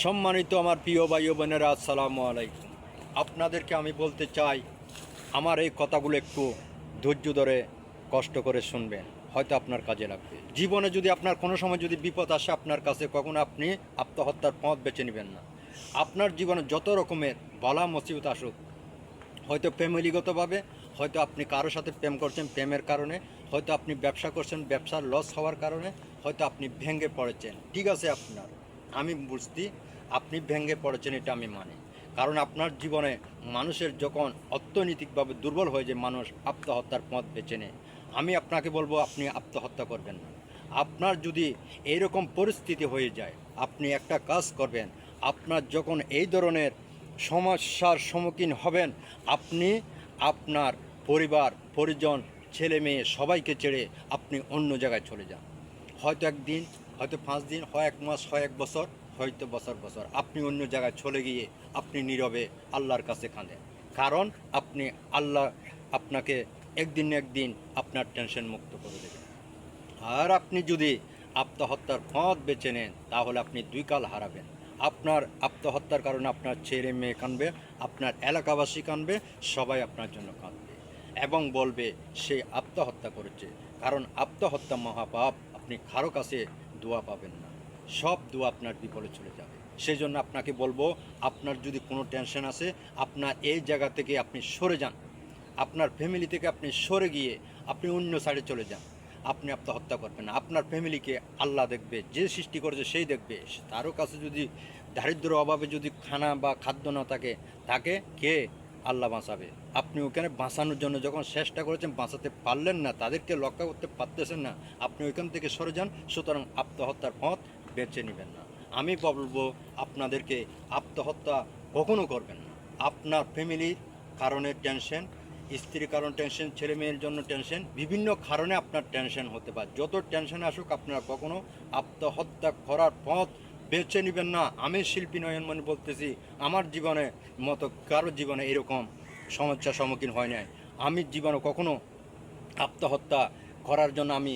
সম্মানিত আমার প্রিয় ভাই বোনেরা, আসসালামু আলাইকুম। আপনাদেরকে আমি বলতে চাই, আমার এই কথাগুলো একটু ধৈর্য ধরে কষ্ট করে শুনবেন, হয়তো আপনার কাজে লাগবে। জীবনে যদি আপনার কোনো সময় যদি বিপদ আসে আপনার কাছে, কখনো আপনি আত্মহত্যার পথ বেছে নেবেন না। আপনার জীবনে যত রকমের বলা মুসিবত আসুক, হয়তো ফ্যামিলিগতভাবে হয়তো আপনি কারও সাথে প্রেম করছেন প্রেমের কারণে, হয়তো আপনি ব্যবসা করছেন, ব্যবসার লস হওয়ার কারণে, হয়তো আপনি ভেঙে পড়েছেন। ঠিক আছে আপনার। আমি বুঝতি, আপনি ভেঙে পড়েছেন এটা আমি মানি। কারণ আপনার জীবনে মানুষের যখন অর্থনৈতিকভাবে দুর্বল হয়ে যায়, মানুষ আত্মহত্যার পথ বেছে নেয়। আমি আপনাকে বলব, আপনি আত্মহত্যা করবেন না। আপনার যদি এইরকম পরিস্থিতি হয়ে যায়, আপনি একটা কাজ করবেন, আপনার যখন এই ধরনের সমস্যার সম্মুখীন হবেন, আপনি আপনার পরিবার, পরিজন ছেলে মেয়ে সবাইকে ছেড়ে আপনি অন্য জায়গায় চলে যান। হয়তো একদিন, হয়তো পাঁচ দিন হয় এক মাস, হয় এক বছর, হয়তো বছর বছর। আপনি অন্য জায়গায় চলে গিয়ে আপনি নীরবে আল্লাহর কাছে কাঁদেন। কারণ আপনি আল্লাহ আপনাকে একদিন একদিন আপনার টেনশন মুক্ত করে দেবেন আর আপনি যদি আত্মহত্যার পথ বেছে নেন, তাহলে আপনি দুই কাল হারাবেন। আপনার আত্মহত্যার কারণে আপনার ছেলে মেয়ে কানবে আপনার এলাকাবাসী কানবে সবাই আপনার জন্য কাঁদবে। এবং বলবে, সে আত্মহত্যা করেছে। কারণ আত্মহত্যা মহাপাপ। আপনি কারও কাছে দোয়া পাবেন না। সব দোয়া আপনার বিফলে চলে যাবে। সেই জন্য আপনাকে বলব, আপনার যদি কোনো টেনশন আছে আপনার এই জায়গা থেকে আপনি সরে যান। আপনার ফ্যামিলি থেকে আপনি সরে গিয়ে আপনি অন্য সাইডে চলে যান। আপনি আত্মহত্যা করবেন না। আপনার ফ্যামিলিকে আল্লাহ দেখবে, যে সৃষ্টি করেছে সেই দেখবে। তারও কাছে যদি দারিদ্র অভাবে যদি খানা বা খাদ্য না থাকে, তাকে কে আল্লাহ বাঁচাবে। আপনি ওখানে বাঁচানোর জন্য যখন চেষ্টা করেছেন, বাঁচাতে পারলেন না, তাদেরকে লক্ষ্য করতে পারতেছেন না, আপনি ওইখান থেকে সরে যান, সুতরাং আত্মহত্যার পথ বেছে নেবেন না। আমি বলব, আপনাদেরকে আত্মহত্যা কখনো করবেন না। আপনার ফ্যামিলির কারণে টেনশন, স্ত্রীর কারণ টেনশন, ছেলে মেয়ের জন্য টেনশন, বিভিন্ন কারণে আপনার টেনশন হতে পারে। যত টেনশন আসুক, আপনারা কখনো আত্মহত্যা করার পথ বেছে নেবেন না। আমি শিল্পী নয়ন মনে বলতেছি, আমার জীবনে মতো কারও জীবনে এরকম সমস্যার সম্মুখীন হয় নাই। আমি জীবনে কখনো আত্মহত্যা করার জন্য আমি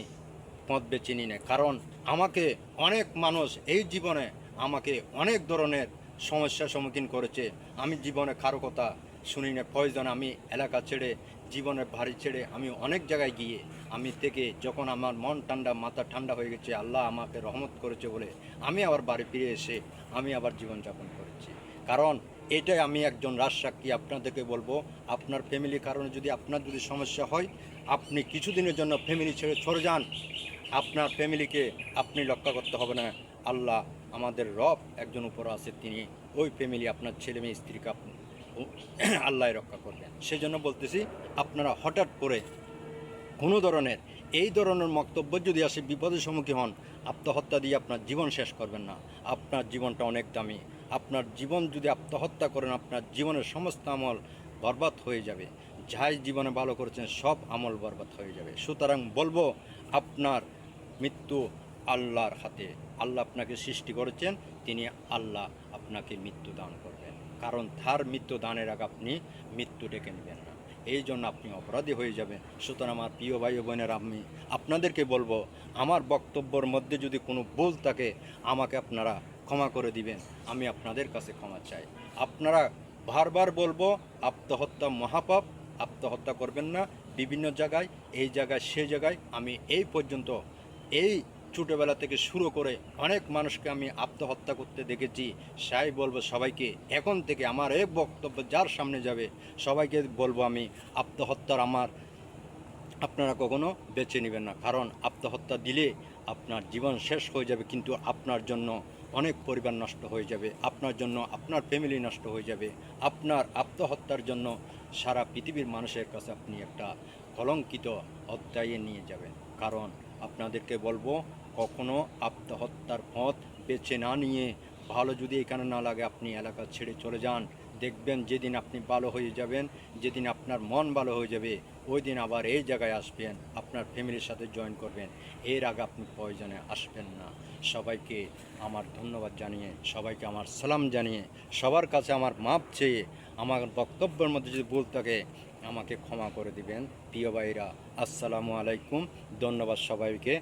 পথ বেছে নিই। না কারণ আমাকে অনেক মানুষ এই জীবনে আমাকে অনেক ধরনের সমস্যার সম্মুখীন করেছে। আমি জীবনে কারও কথা শুনি না প্রয়োজন আমি এলাকা ছেড়ে জীবনের ভারী ছেড়ে আমি অনেক জায়গায় গিয়ে আমি থেকে যখন আমার মন ঠান্ডা, মাথা ঠান্ডা হয়ে গেছে, আল্লাহ আমাকে রহমত করেছে বলে আমি আবার বাড়ি ফিরে এসে আমি আবার জীবনযাপন করেছি। কারণ এটাই আমি একজন রাজসাক্ষী, আপনাদেরকে বলব, আপনার ফ্যামিলির কারণে যদি আপনার যদি সমস্যা হয়, আপনি কিছুদিনের জন্য ফ্যামিলি ছেড়ে সরে যান। আপনার ফ্যামিলিকে আপনি রক্ষা করতে হবে না। আল্লাহ আমাদের রব একজন উপর আছে, তিনি ওই ফ্যামিলি আপনার ছেলে মেয়ে, স্ত্রীকে আপনি আল্লাহ রক্ষা করবেন। সেজন্য বলতেছি, আপনারা হঠাৎ করে কোনো ধরনের, এই ধরনের বক্তব্য যদি আসে, বিপদের সম্মুখীন হন, আত্মহত্যা দিয়ে আপনার জীবন শেষ করবেন না। আপনার জীবনটা অনেক দামি। আপনার জীবন যদি আত্মহত্যা করেন, আপনার জীবনের সমস্ত আমল বরবাদ হয়ে যাবে। যাই জীবনে ভালো করেছেন, সব আমল বরবাদ হয়ে যাবে। সুতরাং বলব, আপনার মৃত্যু আল্লাহর হাতে। আল্লাহ আপনাকে সৃষ্টি করেছেন, তিনি আল্লাহ আপনাকে মৃত্যু দান করবেন। কারণ তার মৃত্যু দানের আগে আপনি মৃত্যু ডেকে নেবেন না। এই জন্য আপনি অপরাধী হয়ে যাবেন। সুতরাং আমার প্রিয় ভাই বোনের, আমি আপনাদেরকে বলব, আমার বক্তব্যের মধ্যে যদি কোনো ভুল থাকে, আমাকে আপনারা ক্ষমা করে দিবেন। আমি আপনাদের কাছে ক্ষমা চাই। আপনারা বারবার বলব, আত্মহত্যা মহাপাপ, আত্মহত্যা করবেন না। বিভিন্ন জায়গায়, এই জায়গায়, সে জায়গায় আমি এই পর্যন্ত এই ছোটোবেলা থেকে শুরু করে অনেক মানুষকে আমি আত্মহত্যা করতে দেখেছি। সাই বলব সবাইকে, এখন থেকে আমার এক বক্তব্য যার সামনে যাবে, সবাইকে বলব আমি, আত্মহত্যার আমার আপনারা কখনো বেছে নেবেন না। কারণ আত্মহত্যা দিলে আপনার জীবন শেষ হয়ে যাবে, কিন্তু আপনার জন্য অনেক পরিবার নষ্ট হয়ে যাবে, আপনার জন্য আপনার ফ্যামিলি নষ্ট হয়ে যাবে। আপনার আত্মহত্যার জন্য সারা পৃথিবীর মানুষের কাছে আপনি একটা কলঙ্কিত অধ্যায়ে নিয়ে যাবেন। কারণ আপনাদেরকে বলব কখনো আত্মহত্যার পথ বেছে না নিয়ে, ভালো যদি এখানে না লাগে আপনি এলাকা ছেড়ে চলে যান। দেখবেন যেদিন আপনি ভালো হয়ে যাবেন, যেদিন আপনার মন ভালো হয়ে যাবে, ওই দিন আবার এই জায়গায় আসবেন, আপনার ফ্যামিলির সাথে জয়েন করবেন। এর আগে আপনি প্রয়োজনে আসবেন না। সবাইকে আমার ধন্যবাদ জানিয়ে, সবাইকে আমার সালাম জানিয়ে, সবার কাছে আমার মাপ চেয়ে, আমার বক্তব্যের মধ্যে যদি ভুল থাকে, আমাকে ক্ষমা করে দিবেন। প্রিয় ভাইরা, আসসালামু আলাইকুম। ধন্যবাদ সবাইকে।